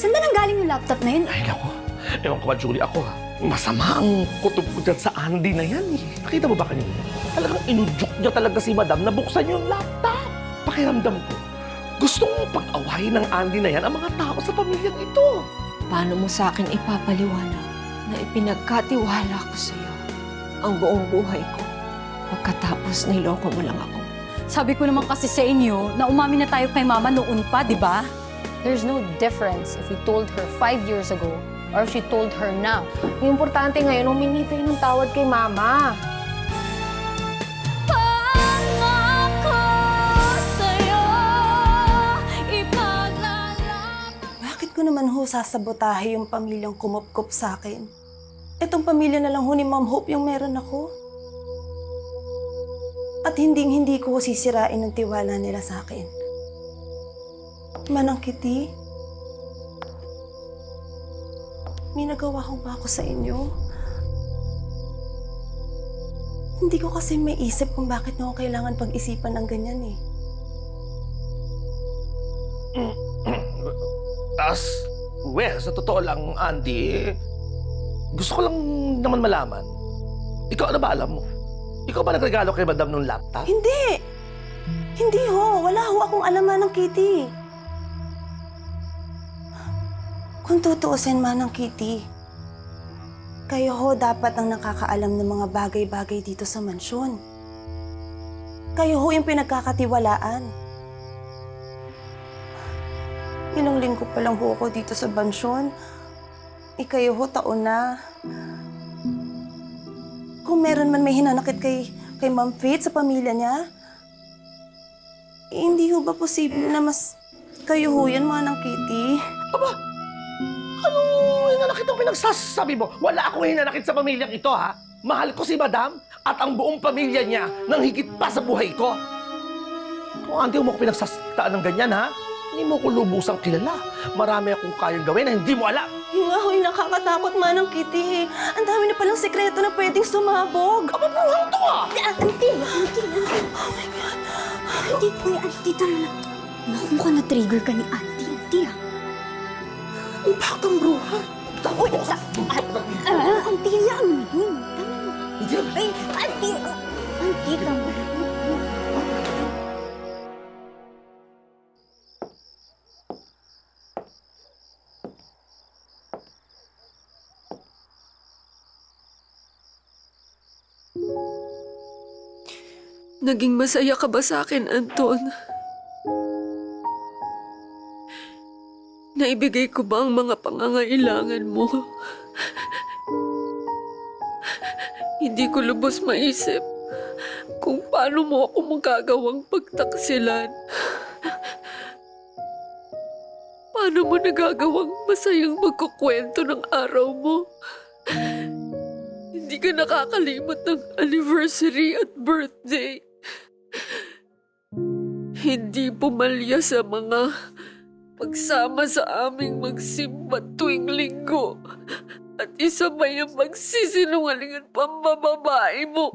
Saan ba nanggaling yung laptop na yun? Ay, nako. Ewan ko ba, Julie, ako ha. Masama ang kutob ko dyan sa Andy na yan eh. Nakita mo ba kanina? Talagang inudyok niya talaga si Madam na buksan yung laptop. Pakiramdam ko. Gusto mo pag-awayin ng Andy na yan ang mga tao sa pamilyang ito. Paano mo sa akin ipapaliwanag na ipinagkatiwala ko sa iyo ang buong buhay ko pagkatapos niloko mo lang ako? Sabi ko naman kasi sa inyo na umamin na tayo kay mama noon pa, di ba? There's no difference if you told her five years ago or if you told her now. Ang importante ngayon, humingi tayo ng tawad kay Mama. Bakit ko naman ho sasabotahe yung pamilyang kumupkup sa akin? Itong pamilya na lang ho ni Ma'am Hope yung meron ako. At hinding-hindi ko sisirain ang tiwala nila sa akin. Manang Kitty, may nagawa ko ba ako sa inyo? Hindi ko kasi may isip kung bakit na ako kailangan pag-isipan ng ganyan eh. As, well, sa totoo lang, Andy, gusto ko lang naman malaman. Ikaw, ano ba alam mo? Ikaw ba nagregalo kay Madam nung laptop? Hindi! Hindi ho! Wala ho akong alaman ng Kitty. Kung tutuusin man ng Kitty, kayo ho dapat ang nakakaalam ng mga bagay-bagay dito sa mansyon. Kayo ho yung pinagkakatiwalaan. Ilang linggo pa lang ho ako dito sa mansyon. Eh kayo ho taon na. Kung meron man may hinanakit kay, kay Ma'am Faith sa pamilya niya, eh, hindi ho ba posible na mas kayo ho yan, Manang Kitty? Aba, hinanakit ang pinagsasabi mo? Wala akong hinanakit sa pamilyang ito, ha? Mahal ko si Madam at ang buong pamilya niya nang higit pa sa buhay ko. Kung hindi mo ko pinagsasakitaan ng ganyan, ha? Hindi mo ko lubusang kilala. Marami akong kayang gawin na hindi mo alam. Yung nga ho'y nakakatakot, Manang Kitty. Ang dami na palang sekreto na pwedeng sumabog. Aba, buhang to, ah! Auntie! Auntie! Oh my God! Auntie po, auntie, tara na. Naku, mukhang na-trigger ka ni auntie. Auntie, ah. Ang bakang bruha. Uy, sa... Ah, ah, auntie, yan mo yun. Ay, ah, Auntie, tama na. Naging masaya ka ba sa akin, Anton? Naibigay ko ba ang mga pangangailangan mo? Hindi ko lubos maisip kung paano mo ako magagawang pagtaksilan. Paano mo nagagawang masayang magkukwento ng araw mo? Hindi ka nakakalimot ng anniversary at birthday. Hindi pumalya sa mga pagsama sa aming magsimba tuwing linggo. At isa pa yung magsisinungaling at pambababae mo.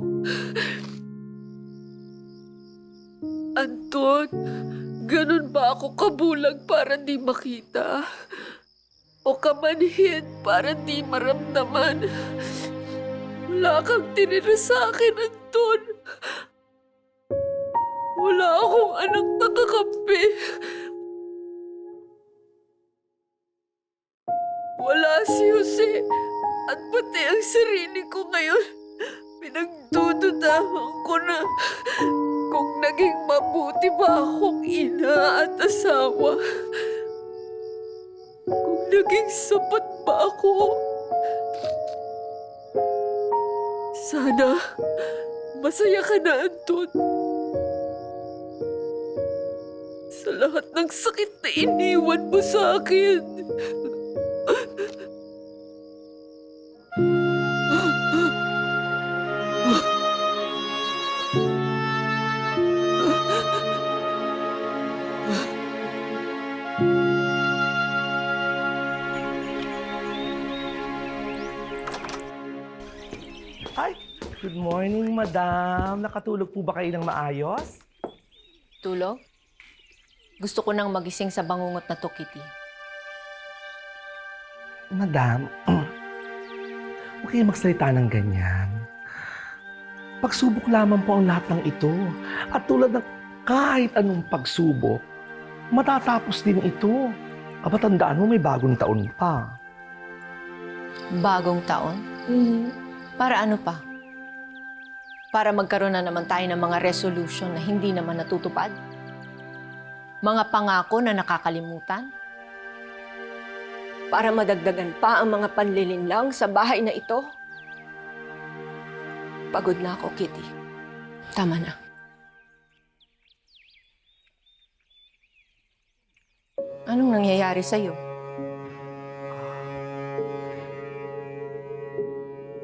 Anton, ganun ba ako kabulag para di makita? O kamanhid para di maramdaman? Wala kang tinira sa akin, Anton. Wala akong anak na kakampi. Wala si Jose at pati ang sarili ko ngayon. Pinagdududahan ko na kung naging mabuti ba akong ina at asawa. Kung naging sapat ba ako. Sana masaya ka na, Anton. Sa lahat ng sakit na iniwan mo sa akin. Madam. Nakatulog po ba kayo ng maayos? Tulog? Gusto ko nang magising sa bangungot na to, Kitty. Madam, huwag kayong magsalita ng ganyan. Pagsubok lamang po ang lahat ng ito. At tulad ng kahit anong pagsubok, matatapos din ito. Aba, tandaan mo, may bagong taon pa. Bagong taon? Para ano pa? Para magkaroon na naman tayo ng mga resolution na hindi naman natutupad? Mga pangako na nakakalimutan? para madagdagan pa ang mga panlilinlang sa bahay na ito. Pagod na ako, Kitty. Tama na. Anong nangyayari sa'yo?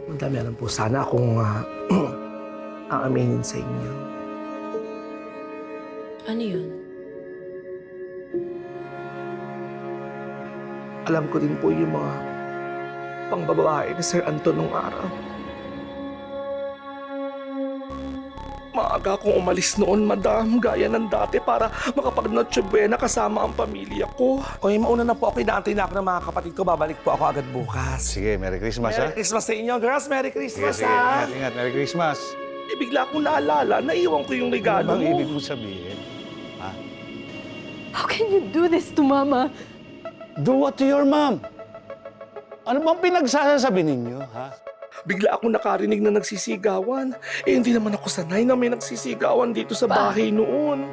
Madami alam po, sana akong uh, aaminin sa inyo. Ano yun? Alam ko din po yung mga pangbabae ni Sir Anton nung araw. Maaga akong umalis noon, madam, gaya ng dati para makapag-Noche Buena kasama ang pamilya ko. Oy, mauna na po ako, inaantay na ako ng mga kapatid ko. Babalik po ako agad bukas. Sige, Merry Christmas, Merry ha? Christmas sa inyo, girls. Merry Sige, Christmas, sige. ha? Ingat, ingat. Merry Christmas. Eh, bigla akong naalala, naiwan ko yung regalo Ano bang mo. ibig mo sabihin? How can you do this to Mama? Do what to your mom? Ano bang pinagsasabi ninyo, ha? Bigla akong nakarinig na nagsisigawan. Eh, hindi naman ako sanay na may nagsisigawan dito sa bahay noon.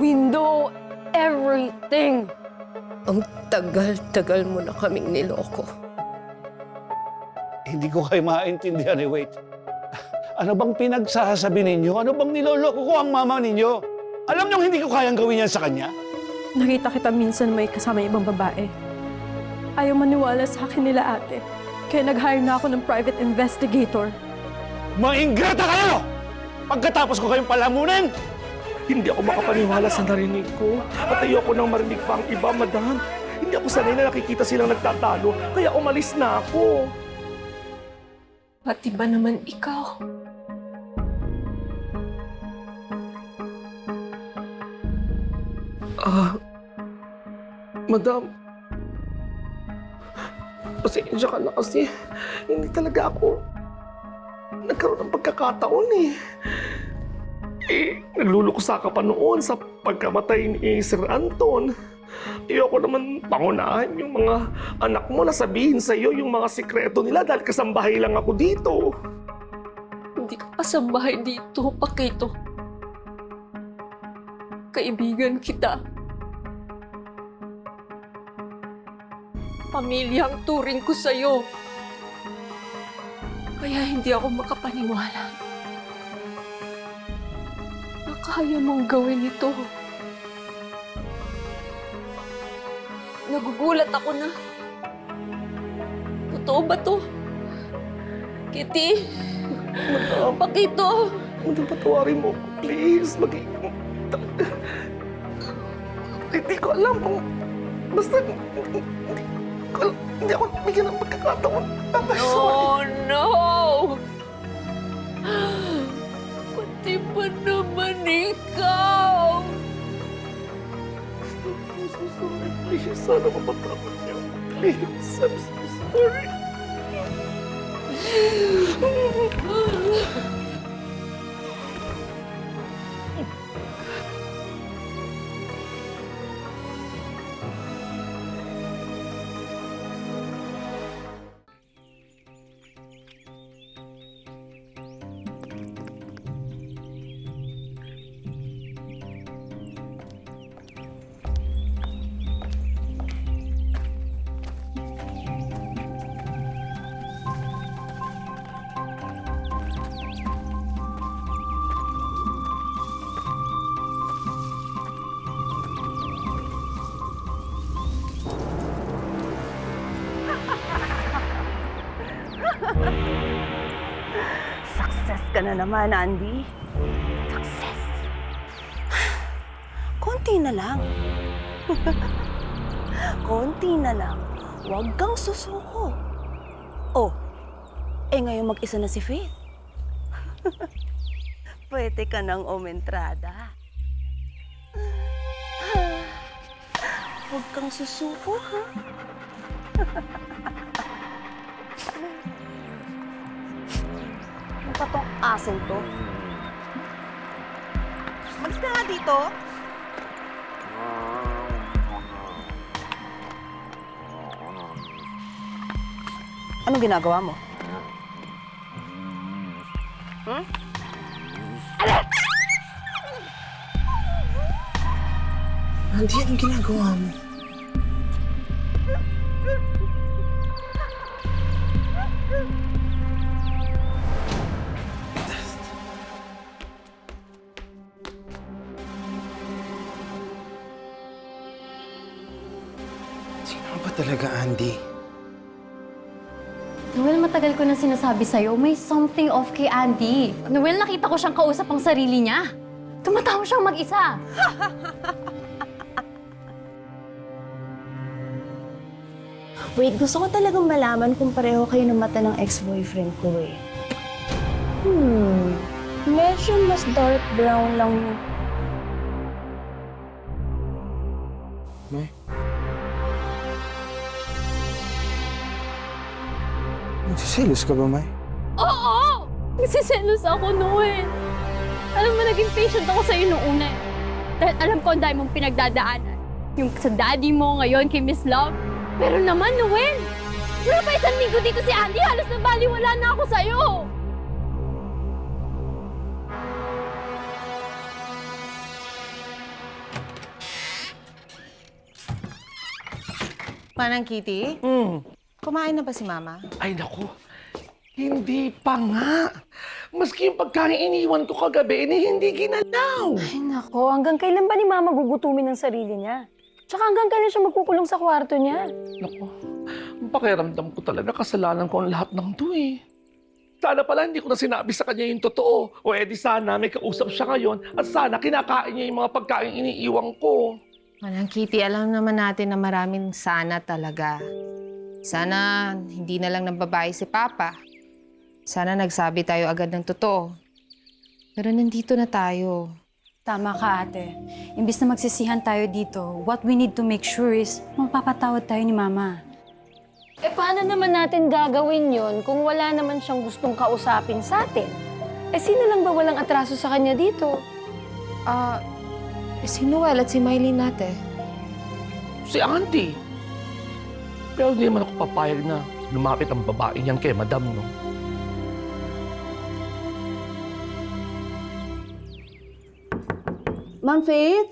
We know everything. Ang tagal-tagal mo na kaming niloko. Hindi ko kayo maintindihan eh, wait. Ano bang pinagsasabi ninyo? Ano bang niloloko ko ang mama ninyo? Alam niyo hindi ko kayang gawin yan sa kanya? Nakita kita minsan may kasama yung ibang babae. Ayaw maniwala sa akin nila ate. Kaya nag-hire na ako ng private investigator. Maingrata kayo! Pagkatapos ko kayong palamunin, Hindi ako makapaniwala sa narinig ko. At ayoko nang marinig pa ang iba, madam. Hindi ako sanay na nakikita silang nagtatalo, kaya umalis na ako. Pati ba naman ikaw? Ah, madam. Pasensya ka na kasi hindi talaga ako nagkaroon ng pagkakataon eh. Eh, naglulukusa ka pa noon sa pagkamatay ni Sir Anton. Ayoko naman pangunahan yung mga anak mo na sabihin sa iyo yung mga sikreto nila dahil kasambahay lang ako dito. Hindi ka kasambahay dito, Pakito. Kaibigan kita. Pamilya ang turing ko sa'yo. Kaya hindi ako makapaniwala na kaya mong gawin ito. Nagugulat ako na. Totoo ba to? Kitty? Madam, Pakito! madam, patawarin mo ako, please. Mag- Hindi ko alam kung... Basta... Alam. Hindi ako bigyan ng pagkakataon. I'm sorry. Oh no! Pati ba naman ikaw? I'm so sorry. Please, sana mapatawad niyo. Please, I'm so sorry. Ka na naman, Andy. Success. Konti na lang. Konti na lang. Huwag kang susuko. Oh, eh ngayon mag-isa na si Faith. Pwede ka nang umentrada. Huwag kang susuko, ha? pa tong asin to? Malis ka nga dito. Anong ginagawa mo? Hmm? Andy, anong ginagawa mo? Sinasabi sa'yo, may something off kay Andy. Noel, nakita ko siyang kausap ang sarili niya. Tumatawa siyang mag-isa. Wait, gusto ko talagang malaman kung pareho kayo ng mata ng ex-boyfriend ko eh. Hmm, medyo mas dark brown lang. May? Nagsiselos ka ba, May? Oo! Nagsiselos ako, Noel. Alam mo, naging patient ako sa'yo nung una. eh. Dahil alam ko ang dahil mong pinagdadaanan. Yung sa daddy mo ngayon kay Miss Love. Pero naman, Noel, wala pa isang linggo dito si Andy. Halos nabaliwala na ako sa'yo. Manang Kitty, Hmm. Kumain na ba si Mama? Ay, naku. Hindi pa nga. Maski yung pagkain iniwan ko kagabi, eh, hindi ginalaw. Ay nako, hanggang kailan ba ni Mama gugutumin ng sarili niya? Tsaka hanggang kailan siya magkukulong sa kwarto niya? Naku, ang pakiramdam ko talaga kasalanan ko ang lahat ng to eh. Sana pala hindi ko na sinabi sa kanya yung totoo. O edi sana may kausap siya ngayon at sana kinakain niya yung mga pagkain iniiwan ko. Manang Kitty, alam naman natin na maraming sana talaga. Sana hindi na lang ng babae si Papa. Sana nagsabi tayo agad ng totoo. Pero nandito na tayo. Tama ka, ate. Imbis na magsisihan tayo dito, what we need to make sure is mapapatawad tayo ni Mama. Eh paano naman natin gagawin yon kung wala naman siyang gustong kausapin sa atin? Eh sino lang ba walang atraso sa kanya dito? Ah, eh, si Noel at si Mylene natin. Si Auntie. Pero hindi naman ako papayag na lumapit ang babae niyan kay Madam, no? Ma'am Faith?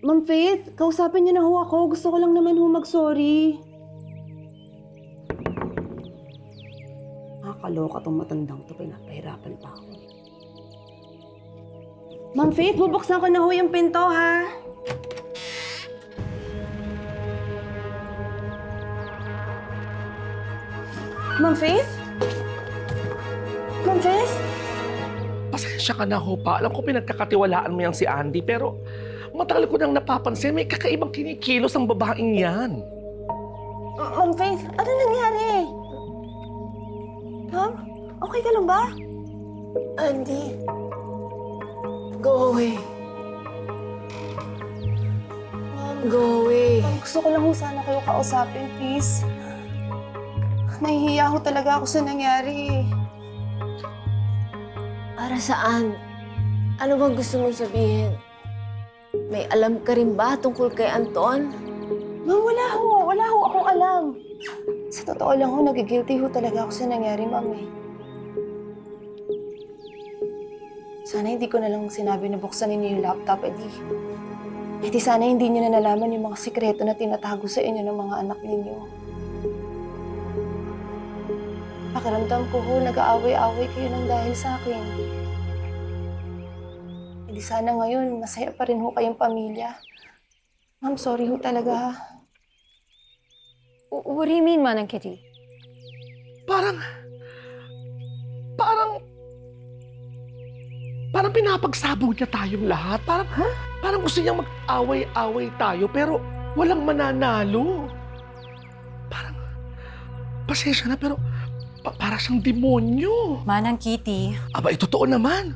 Ma'am Faith, kausapin niyo na ho ako. Gusto ko lang naman ho mag-sorry. Nakakaloka tong matandang to. Pinapahirapan pa ako. Ma'am Faith, bubuksan ko na ho yung pinto, ha? Ma'am Faith? Ma'am Faith? Pasensya ka na ho pa. Alam ko pinagkakatiwalaan mo yan si Andy, pero matagal ko nang napapansin may kakaibang kinikilos ang babaeng yan. Ma'am Faith, ano nangyari? Ma'am, okay ka lang ba? Andy, go away. Go away. Ma'am, gusto ko lang sana kayo kausapin, please. Nahihiya ho talaga ako sa nangyari. Para saan? Ano bang gusto mong sabihin? May alam ka rin ba tungkol kay Anton? Ma'am, wala ho. Wala ho akong alam. Sa totoo lang ho, nagigilty ho talaga ako sa nangyari, ma'am eh. Sana hindi ko na lang sinabi na buksan ninyo yung laptop, eh di. Eh sana hindi niyo na nalaman yung mga sikreto na tinatago sa inyo ng mga anak ninyo. Pakiramdam ko ho, nag-aaway-away kayo ng dahil sa akin. Di sana ngayon, masaya pa rin ho kayong pamilya. Ma'am, sorry ho talaga ha. What do you mean, Manang Kitty? Parang, parang, parang pinapagsabog niya tayong lahat. Parang, parang gusto niyang mag-away-away tayo, pero walang mananalo. Parang, pasensya na, pero pa- para siyang demonyo. Manang Kitty, Aba, eh, totoo naman.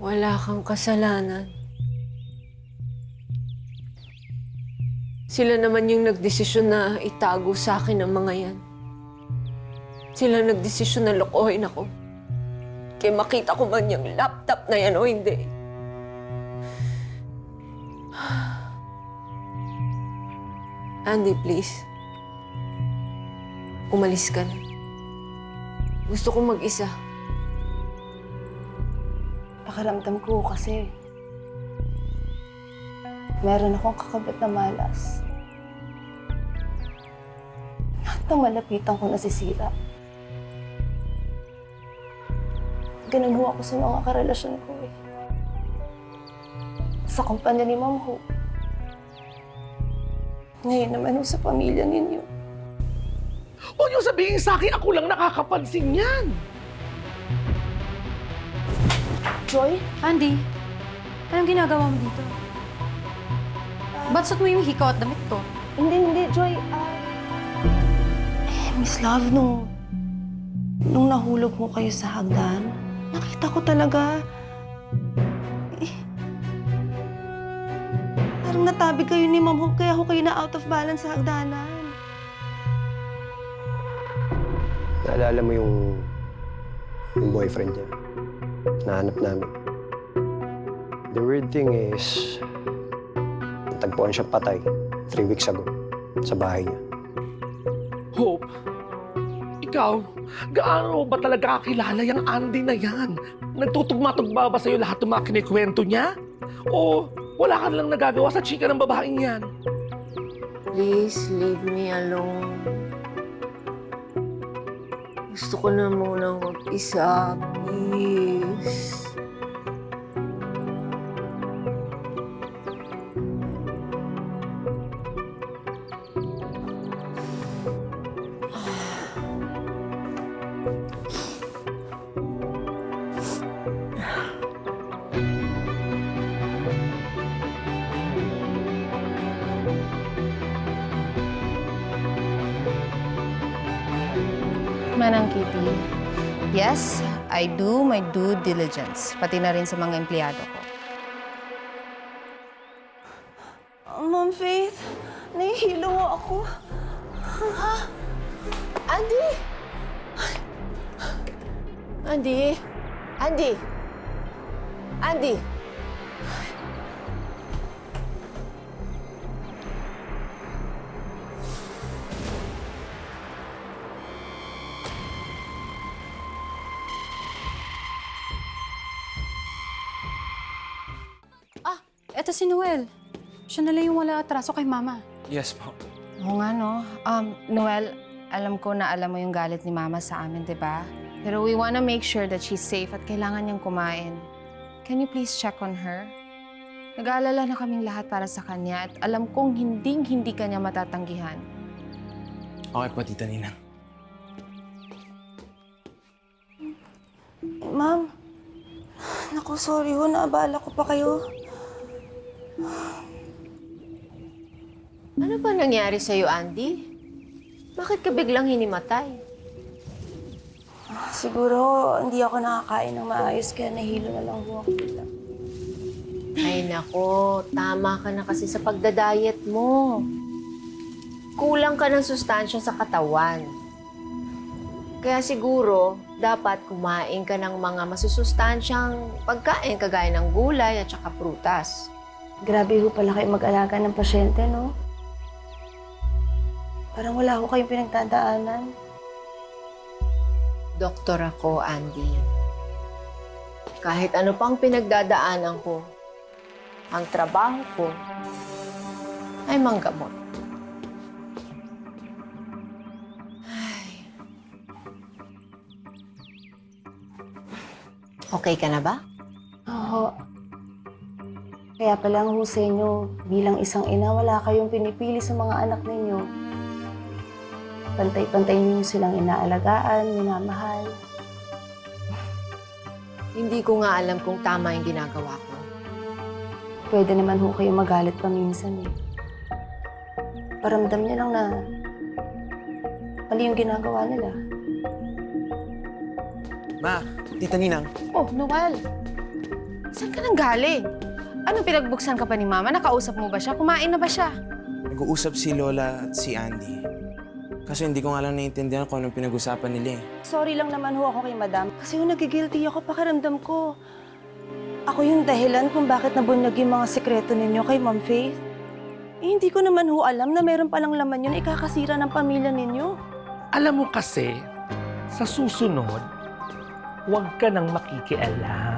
Wala kang kasalanan. Sila naman yung nagdesisyon na itago sa akin ang mga yan. Sila nagdesisyon na lokohin ako. Kaya makita ko man yung laptop na yan o hindi. Andy, please. Umalis ka na. Gusto kong mag-isa. Pakiramdam ko kasi meron akong kakabit na malas. Lahat ng malapitan ko nasisira. Ganun ho ako sa mga karelasyon ko eh. Sa kumpanya ni Ma'am Hope. Ngayon naman ho sa pamilya ninyo. Huwag niyo sabihin sa akin, ako lang nakakapansin yan. Joy? Andy? Anong ginagawa mo dito? Ba't suot mo yung hikaw at damit ko? Hindi, hindi, Joy. Ah, eh, Miss Love, nung, nung nahulog mo kayo sa hagdan, nakita ko talaga, eh, parang natabi kayo ni Ma'am Hope, kaya ako kayo na out of balance sa hagdanan. Naalala mo yung, yung boyfriend niya? Nahanap namin. The weird thing is, natagpuan siya patay three weeks ago sa bahay niya. Hope, ikaw, gaano ba talaga kakilala yung Andy na yan? Nagtutugma-tugma ba sa'yo lahat ng mga kinikwento niya? O wala ka lang nagagawa sa chika ng babaeng yan? Please, leave me alone. Gusto ko na munang mag-isa, please. Manang Kitty, yes, I do my due diligence, pati na rin sa mga empleyado ko. Ma'am Faith, nahihilo ako. Andy! Andy! Andy! Andy! Si Noel. Siya na lang yung wala atraso kay Mama. Yes po. Oo nga, no? Um, Noel, alam ko na alam mo yung galit ni Mama sa amin, di ba? Pero we wanna make sure that she's safe at kailangan niyang kumain. Can you please check on her? Nag-aalala na kaming lahat para sa kanya at alam kong hinding-hindi kanya matatanggihan. Okay po, Tita Nina. Ma'am, naku, sorry ho, naabala ko pa kayo. Ano ba nangyari sa'yo, Andy? Bakit ka biglang hinimatay? Siguro hindi ako nakakain ng maayos, kaya nahilo na lang ako bigla. Ay nako, tama ka na kasi sa pagdadayet mo. Kulang ka ng sustansya sa katawan. Kaya siguro, dapat kumain ka ng mga masusustansyang pagkain kagaya ng gulay at saka prutas. Grabe ho pala kayo mag-alaga ng pasyente, no? Parang wala ho kayong pinagdadaanan. Doktor ako, Andy. Kahit ano pang pinagdadaanan ko, ang trabaho ko ay manggamot. Ay. Okay ka na ba? Oo. Kaya pala ang ho sa inyo, bilang isang ina, wala kayong pinipili sa mga anak ninyo. Pantay-pantay ninyo silang inaalagaan, minamahal. Hindi ko nga alam kung tama yung ginagawa ko. Pwede naman ho kayo magalit paminsan eh. Paramdam niya lang na mali yung ginagawa nila. Ma, Tita Ninang. Oh, Noel! Saan ka nang galing? Ano pinagbuksan ka pa ni Mama? Nakausap mo ba siya? Kumain na ba siya? nag-uusap si Lola at si Andy. Kasi hindi ko nga lang naiintindihan kung anong pinag-usapan nila eh. Sorry lang naman ho ako kay madam. Kasi yung nagigilty ako, pakiramdam ko. Ako yung dahilan kung bakit nabunyag yung mga sekreto ninyo kay Ma'am Faith. Eh, hindi ko naman ho alam na meron palang laman yun na ikakasira ng pamilya ninyo. Alam mo kasi, sa susunod, huwag ka nang makikialam.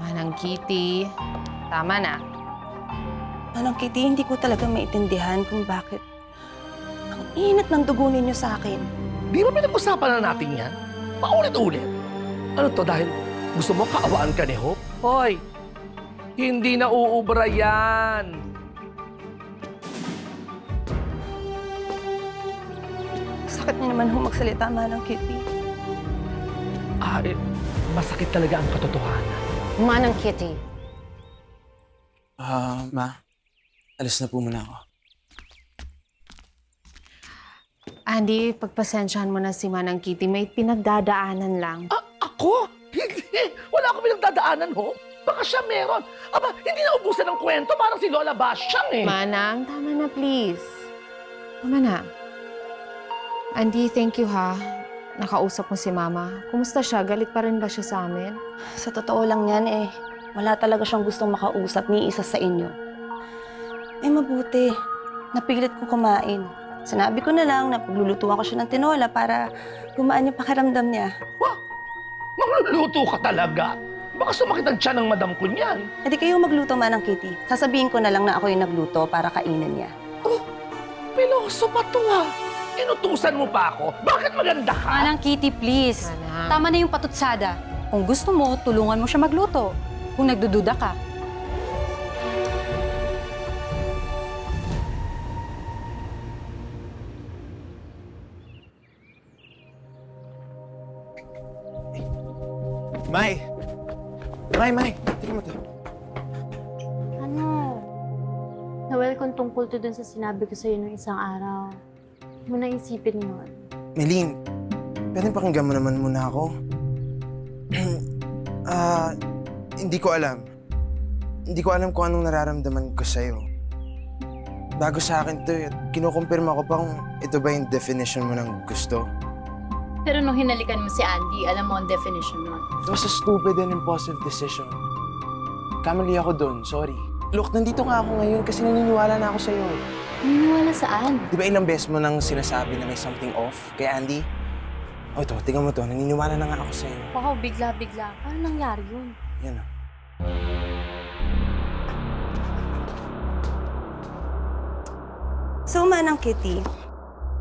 Manang Kitty, tama na. Manang Kitty, hindi ko talaga maintindihan kung bakit ang init ng dugo ninyo sa akin. Di ba pinag-usapan na natin yan? Paulit-ulit. Ano to, dahil gusto mo kaawaan ka ni Hope? Hoy, hindi na uubra yan. Sakit niyo naman ho magsalita, Manang Kitty. Ah, eh, masakit talaga ang katotohanan. Manang Kitty. Ah, ma. Alis na po muna ako. Andy, pagpasensyahan mo na si Manang Kitty. May pinagdadaanan lang. Ah, ako? Hindi. Wala akong pinagdadaanan, ho. Baka siya meron. Aba, hindi na ubusan ng kwento. Parang si Lola Basyang eh. Manang, tama na please. Tama na. Andy, thank you ha. Nakausap mo si Mama. Kumusta siya? Galit pa rin ba siya sa amin? Sa totoo lang yan eh, wala talaga siyang gustong makausap ni isa sa inyo. Eh mabuti, napilit ko kumain. Sinabi ko na lang na paglulutuan ko siya ng tinola para gumaan yung pakiramdam niya. Magluluto ka talaga. Baka sumakit ang tiyan ng madam ko niyan. E di kayo magluto man ng Kitty. Sasabihin ko na lang na ako yung nagluto para kainin niya. Piloso pa to ha. Inutusan mo pa ako. Bakit maganda ka? Manang Kitty, please. Manang. Tama na yung patutsada. Kung gusto mo, tulungan mo siya magluto. Kung nagdududa ka. May! May, May! Tingnan mo to. Ano? Nawel kung tungkol to dun sa sinabi ko sa'yo nung isang araw. Mo na isipin yun. Melin, pwede pakinggan mo naman muna ako? Ah, hindi ko alam. Hindi ko alam kung anong nararamdaman ko sa'yo. Bago sa akin to, eh, at kinukumpirma ko pa kung ito ba yung definition mo ng gusto. Pero nung hinalikan mo si Andy, alam mo ang definition nun. It was a stupid and impulsive decision. Kamali ako doon, sorry. Look, nandito nga ako ngayon kasi naniniwala na ako sa'yo. Naniniwala saan? Di ba ilang beses mo nang sinasabi na may something off kay Andy? O ito, tingnan mo to, naniniwala na nga ako sa'yo. Wow, bigla-bigla. Paano nangyari yun? Yan o. So, Manang Kitty,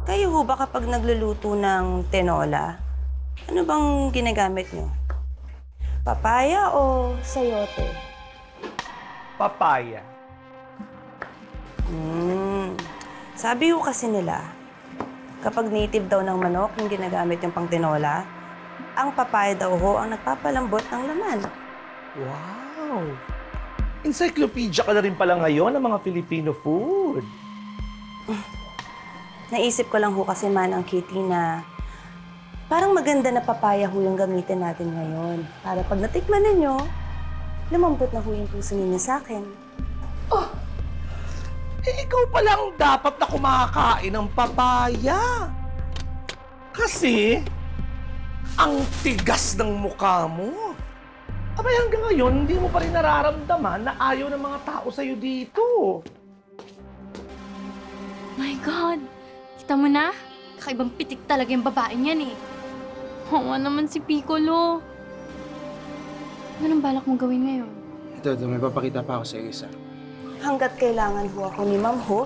kayo ho ba kapag nagluluto ng tinola, ano bang ginagamit niyo? Papaya o sayote? Papaya. Hmm. Sabi ko kasi nila, kapag native daw ng manok yung ginagamit yung pang tinola, ang papaya daw ho ang nagpapalambot ng laman. Wow! Encyclopedia ka na rin pala ngayon ng mga Filipino food. Naisip ko lang ho kasi man ang kitty na parang maganda na papaya ho yung gamitin natin ngayon. Para pag natikman ninyo, lumambot na ho yung puso ninyo sa akin. Eh, ikaw pala ang dapat na kumakain ng papaya. Kasi, ang tigas ng mukha mo. Abay, hanggang ngayon, hindi mo pa rin nararamdaman na ayaw ng mga tao sa'yo dito. My God! Kita mo na? Kakaibang pitik talaga yung babaeng yan eh. Oo nga naman si Piccolo. Anong balak mong gawin ngayon? Ito, ito, may papakita pa ako sa isa. Hanggat kailangan ho ako ni Ma'am Ho,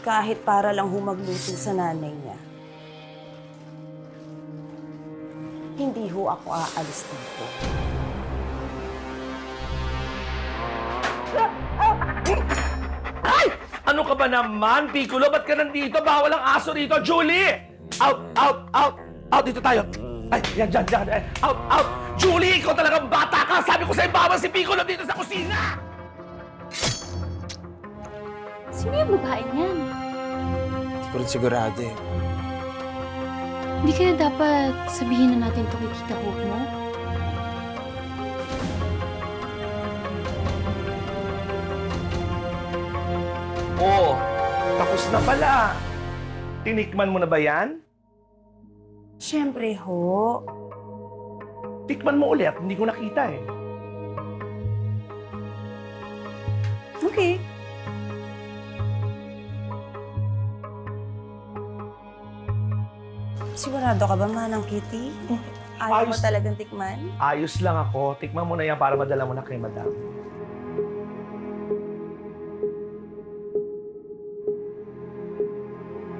kahit para lang ho magluto sa nanay niya, hindi ho ako aalis dito. Ay! Ano ka ba naman, Piccolo? Ba't ka nandito? Bawal ang aso dito, Julie! Out, out, out! Out dito tayo! Ay, yan, dyan, dyan. Out, out! Julie, ikaw talagang bata ka! Sabi ko sa'yo, bawal si Piccolo dito sa kusina! Sino yung babae niyan? Hindi ko rin sigurado eh. Hindi kaya dapat sabihin na natin to kay Tita Hope mo? Oo, oh, tapos na pala. Tinikman mo na ba yan? Siyempre ho. Tikman mo ulit, hindi ko nakita eh. Okay. Sigurado ka ba, Manang Kitty? Ayaw mo Ayos. talagang tikman? Ayos lang ako. Tikman mo na yan para madala mo na kay madam.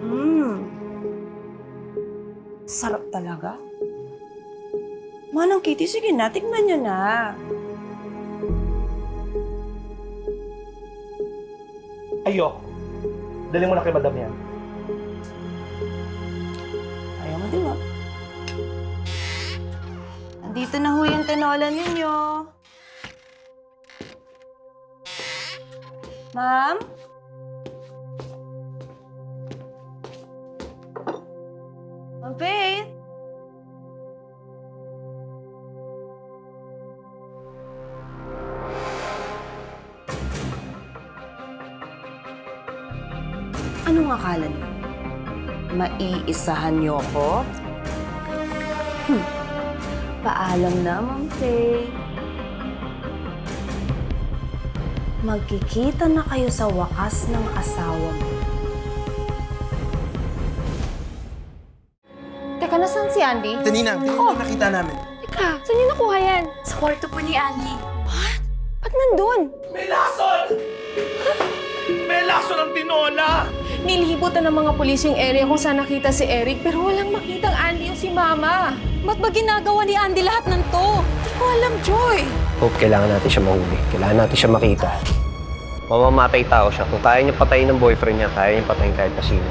Mmm. Sarap talaga. Manang Kitty, sige na, tikman nyo na. Ayoko. Dali mo na kay madam yan. Ayaw mo, di ba? Andito na ho yung tinola ninyo. Ma'am Maiisahan niyo ko? Hmm. Paalam na, Ma'am Faye. Magkikita na kayo sa wakas ng asawa mo. Teka, nasaan si Andy? Ito, Ninang. Ito yung nakita namin. Teka, saan niyo nakuha yan? Sa kwarto po ni Andy. Ba't nandun? May lason! May lason ang tinola! Nilibutan ng mga pulis yung area kung saan nakita si Eric pero walang makitang Andy o si Mama. Ba't ba ginagawa ni Andy lahat ng to? Hindi ko alam, Joy. Hope kailangan natin siya mahuli. Kailangan natin siya makita. Mamamatay tao siya. Kung kaya niya patayin ng boyfriend niya, kaya niya patayin kahit na sino.